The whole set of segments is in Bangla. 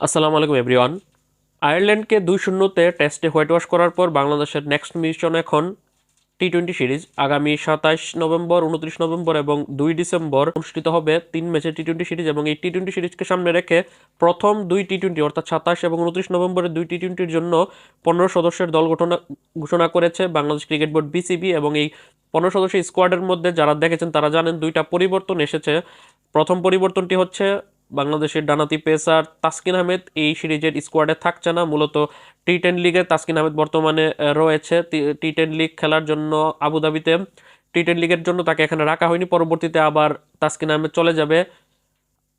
আসসালামু আলাইকুম, এভরিওয়ান। আয়ারল্যান্ডকে দুই শূন্যতে টেস্টে হোয়াইট ওয়াশ করার পর বাংলাদেশের নেক্সট মিশন এখন টি টোয়েন্টি সিরিজ। আগামী সাতাশ নভেম্বর, উনত্রিশ নভেম্বর এবং দুই ডিসেম্বর অনুষ্ঠিত হবে তিন ম্যাচের টি টোয়েন্টি সিরিজ এবং এই টি টোয়েন্টি সিরিজকে সামনে রেখে প্রথম দুই টি টোয়েন্টি অর্থাৎ সাতাশ এবং উনত্রিশ নভেম্বরের দুই টি টোয়েন্টির জন্য পনেরো সদস্যের দল ঘটনা ঘোষণা করেছে বাংলাদেশ ক্রিকেট বোর্ড বিসিবি এবং এই পনেরো সদস্যের স্কোয়াডের মধ্যে যারা দেখেছেন তারা জানেন দুইটা পরিবর্তন এসেছে। প্রথম পরিবর্তনটি হচ্ছে বাংলাদেশের ডানাতি পেসার তাসকিন আহমেদ এই সিরিজের স্কোয়াডে থাকছে না। মূলত টি টেন লিগে তাসকিন আহমেদ বর্তমানে রয়েছে। টি টেন লিগ খেলার জন্য আবুধাবিতে। টি টেন লিগের জন্য তাকে এখানে রাখা হয়নি। পরবর্তীতে আবার তাসকিন আহমেদ চলে যাবে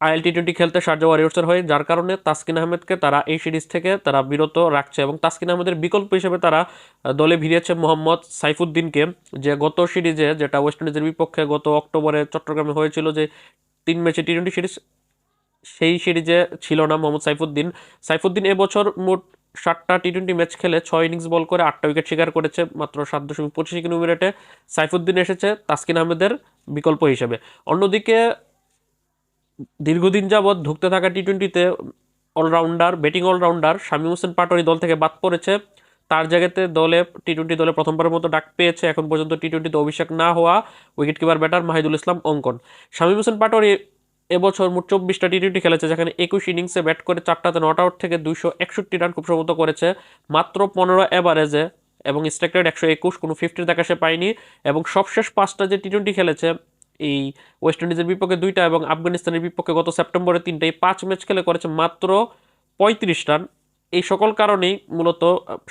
আইএল টি টোয়েন্টি খেলতে শারজা ওয়ারিয়র্সের হয়ে। যার কারণে তাসকিন আহমেদকে তারা এই সিরিজ থেকে তারা বিরত রাখছে এবং তাসকিন আহমেদের বিকল্প হিসেবে তারা দলে ভিড়িয়েছে মোহাম্মদ সাইফুদ্দিনকে, যে গত সিরিজে, যেটা ওয়েস্ট ইন্ডিজের বিপক্ষে গত অক্টোবরে চট্টগ্রামে হয়েছিল যে তিন ম্যাচে টি টোয়েন্টি সিরিজ সেই সিরিজে ছিল না মোহাম্মদ সাইফুদ্দিন। সাইফুদ্দিন এবছর মোট ষাটটা টি টোয়েন্টি ম্যাচ খেলে ছয় ইনিংস বল করে আটটা উইকেট শিকার করেছে মাত্র সাত দশমিক পঁচিশ কিলোমিটারে সাইফুদ্দিন এসেছে তাসকিন আহমেদের বিকল্প হিসেবে। অন্যদিকে দীর্ঘদিন যাবৎ ধুঁকতে থাকা টি টোয়েন্টিতে allrounder batting allrounder Shamim Hossain Patwari দল থেকে বাদ পড়েছে। তার জায়গাতে দলে টি টোয়েন্টি দলে প্রথমবারের মতো ডাক পেয়েছে। এখন পর্যন্ত টি টোয়েন্টিতে অভিষেক না হওয়া wicket keeper batter Mahidul Islam Ankon. Shamim Hossain Patwari এবছর মোট চব্বিশটা টি টোয়েন্টি খেলেছে, যেখানে একুশ ইনিংসে ব্যাট করে চারটাতে নট আউট থেকে দুইশো একষট্টি রান খুব সম্ভবত করেছে। মাত্র পনেরো অ্যাভারেজে এবং স্ট্রাইক রেট একশো একুশ, কোনো ফিফটির দেখা সে পায়নি। এবং সবশেষ পাঁচটা যে টি টোয়েন্টি খেলেছে, এই ওয়েস্ট ইন্ডিজের বিপক্ষে দুইটা এবং আফগানিস্তানের বিপক্ষে গত সেপ্টেম্বরে তিনটা এই পাঁচ ম্যাচ খেলে করেছে মাত্র পঁয়ত্রিশ রান। এই সকল কারণেই মূলত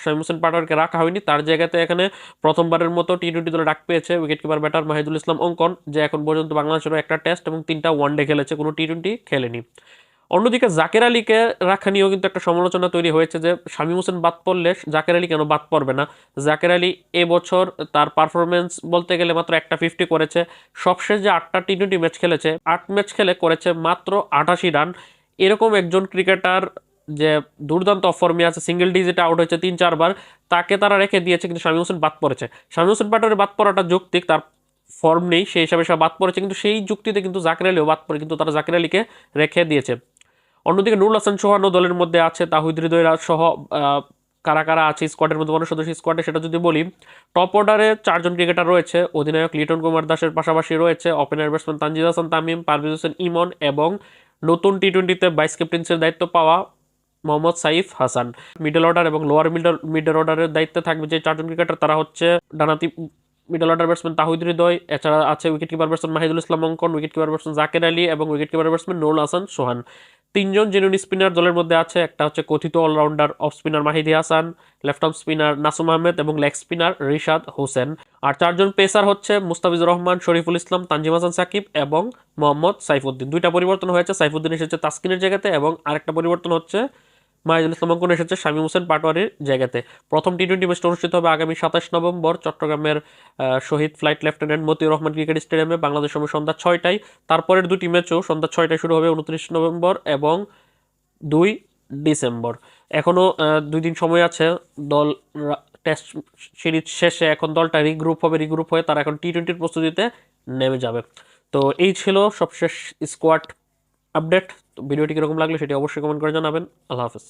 শামীম হোসেন পাটোয়ারকে রাখা হয়নি। তার জায়গাতে এখানে প্রথমবারের মতো টি টোয়েন্টি দলে ডাক পেয়েছে wicket keeper batter Mahidul Islam Ankon, যে এখন পর্যন্ত বাংলাদেশেরও একটা টেস্ট এবং তিনটা ওয়ানডে খেলেছে, কোনো টি টোয়েন্টি খেলেনি। অন্যদিকে জাকের আলীকে রাখা নিয়েও কিন্তু একটা সমালোচনা তৈরি হয়েছে যে শামীম হোসেন বাদ পড়লে জাকের আলী কেন বাদ পড়বে না? জাকের আলী এবছর তার পারফরমেন্স বলতে গেলে মাত্র একটা ফিফটি করেছে। সবশেষ যে আটটা টি টোয়েন্টি ম্যাচ খেলেছে, আট ম্যাচ খেলে করেছে মাত্র আটাশি রান এরকম একজন ক্রিকেটার যে দুর্দান্ত ফর্মে আছে সিঙ্গেল ডিজিটে আউট হয়েছে তিন চারবার তাকে তারা রেখে দিয়েছে কিন্তু শামীম হোসেন বাদ পড়েছে। শামীম হোসেন পাটোয়ারের বাদ পড়াটা যৌক্তিক, তার ফর্ম নেই, সেই হিসাবে সে বাদ পড়েছে, কিন্তু সেই যুক্তিতে কিন্তু জাকির আলীও বাদ পড়ে, কিন্তু তারা জাকির আলীকে রেখে দিয়েছে। অন্যদিকে নুরুল হাসান সোহানও দলের মধ্যে আছে তাহিদ হৃদয় রাজ সহ কারা কারা আছে স্কোয়াডের মধ্যে পনেরো সদস্য স্কোয়াডে সেটা যদি বলি টপ অর্ডারে চারজন ক্রিকেটার রয়েছে, অধিনায়ক লিটন কুমার দাসের পাশাপাশি রয়েছে ওপেনার ব্যাটসম্যান তানজিদ হাসান, তামিম, পারভেজ হোসেন, ইমন এবং নতুন টি টোয়েন্টিতে ভাইস ক্যাপ্টেন্সির দায়িত্ব পাওয়া মোহাম্মদ সাইফ হাসান। মিডল অর্ডার এবং লোয়ার মিডল মিডল অর্ডারের দায়িত্বে থাকবে যে চারজন ক্রিকেটার তারা হচ্ছে ডানাতি middle order batsman Towhid Hridoy, এছাড়া আছে wicket keeper batsman Mahidul Islam Ankon wicket keeper batsman Jaker Ali এবং wicket keeper batsman Nurul Hasan Sohan. তিনজন জেনুইন স্পিনার দলের মধ্যে আছে। একটা হচ্ছে কথিত allrounder off spinner Mehidy Hasan, left off spinner Nasum Ahmed এবং লেগ স্পিনার রিশাদ হোসেন। আর চারজন পেসার হচ্ছে মুস্তাফিজুর রহমান, শরীফুল ইসলাম, তানজিম হাসান সাকিব এবং মোহাম্মদ সাইফুদ্দিন। দুইটা পরিবর্তন হয়েছে। সাইফুদ্দিন এসেছে তাস্কিনের জায়গাতে এবং আরেকটা পরিবর্তন হচ্ছে মাহিদুল ইসলাম এসেছে শামীম হোসেন পাটোয়ারির জায়গাতে। প্রথম টি টোয়েন্টি ম্যাচটা অনুষ্ঠিত হবে আগামী সাতাশ নভেম্বর চট্টগ্রামের শহীদ flight lieutenant Motiur Rahman cricket স্টেডিয়ামে বাংলাদেশ সময় সন্ধ্যা ছয়টায়। তারপরের দুটি ম্যাচও সন্ধ্যা ছয়টায় শুরু হবে উনত্রিশ নভেম্বর এবং দুই ডিসেম্বর। এখনও দুই দিন সময় আছে। দল টেস্ট সিরিজ শেষে এখন দলটা রিগ্রুপ হবে রিগ্রুপ হয়ে তারা এখন টি টোয়েন্টির প্রস্তুতিতে নেমে যাবে। তো এই ছিল সবশেষ স্কোয়াড আপডেট ভিডিওটি কীরকম লাগল সেটি অবশ্যই কমেন্ট করে জানাবেন। আল্লাহ হাফেজ।